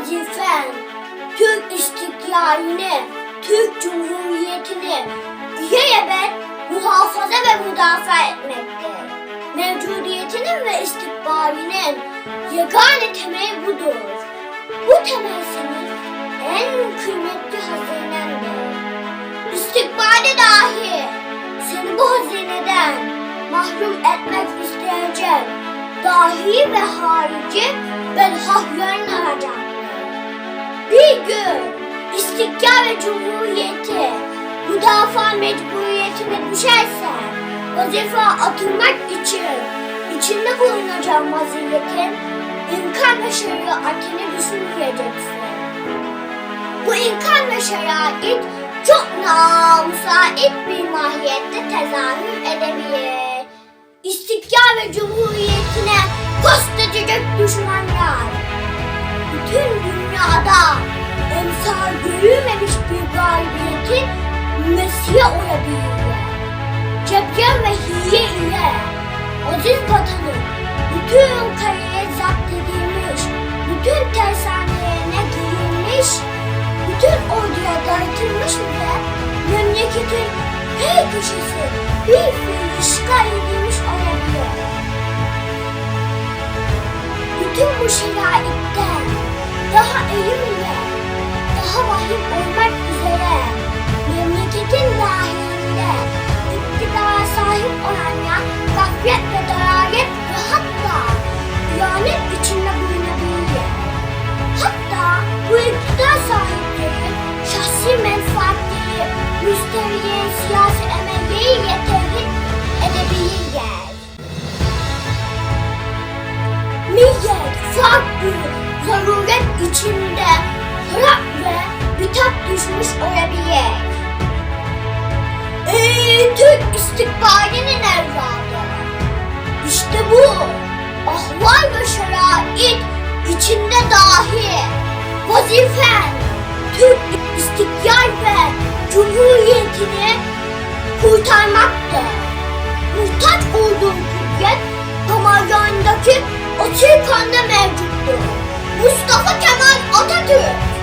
vazifen Türk istiklalini, Türk Cumhuriyeti'ni ilelebet muhafaza ve müdafaa etmektir. Mevcudiyetinin ve istikbalinin yegane temeli budur. Bu temel senin en kıymetli hazinendir. İstikbalde dahi seni bu hazineden mahrum etmek isteyecek dahi ve harici belhahların aracaktır. Bir gün istiklal ve cumhuriyeti müdafaa mecburiyetine düşersen vazife atılmak için içinde bulunacağın vaziyetin imkan ve şeriatini düşünmeyeceksin. Bu imkan ve şerait çok namüsait bir mahiyette tezahür edebilir. İstiklal ve cumhuriyetine edecek düşmanlar. Bütün dünyada emsal görülmemiş bir galibiyetin mesiye olabilirler. Cepken ve hiye ile aziz vatanın bütün kareye zapt edilmiş, bütün tersanelerine girilmiş, bütün orduya dağıtılmış ve memleketin her köşesi bir fiil işgal edilmiş olabilir. Bütün bu şeraitten daha elim ve daha vahim olmak üzere memleketin dahilinde iktidara sahip olanlar gaflet ve dalalet ve hatta ihanet içinde bulunabilir. Hatta bu iktidar sahipleri şahsi menfaatleri, müsteviye siyasi emelleriyle tehdit edebilirler. Millet farklı zaruret içinde kitap düşmüş olabilir. Eee Türk istikbalinin evladı. İşte bu. Ahval ve şerait içinde dahi. Vazifen Türk istiklal ve cumhuriyetini kurtarmaktır. Muhtaç olduğum kudret damarlarındaki o Türk kanlı mevcuttur. Mustafa Kemal Atatürk.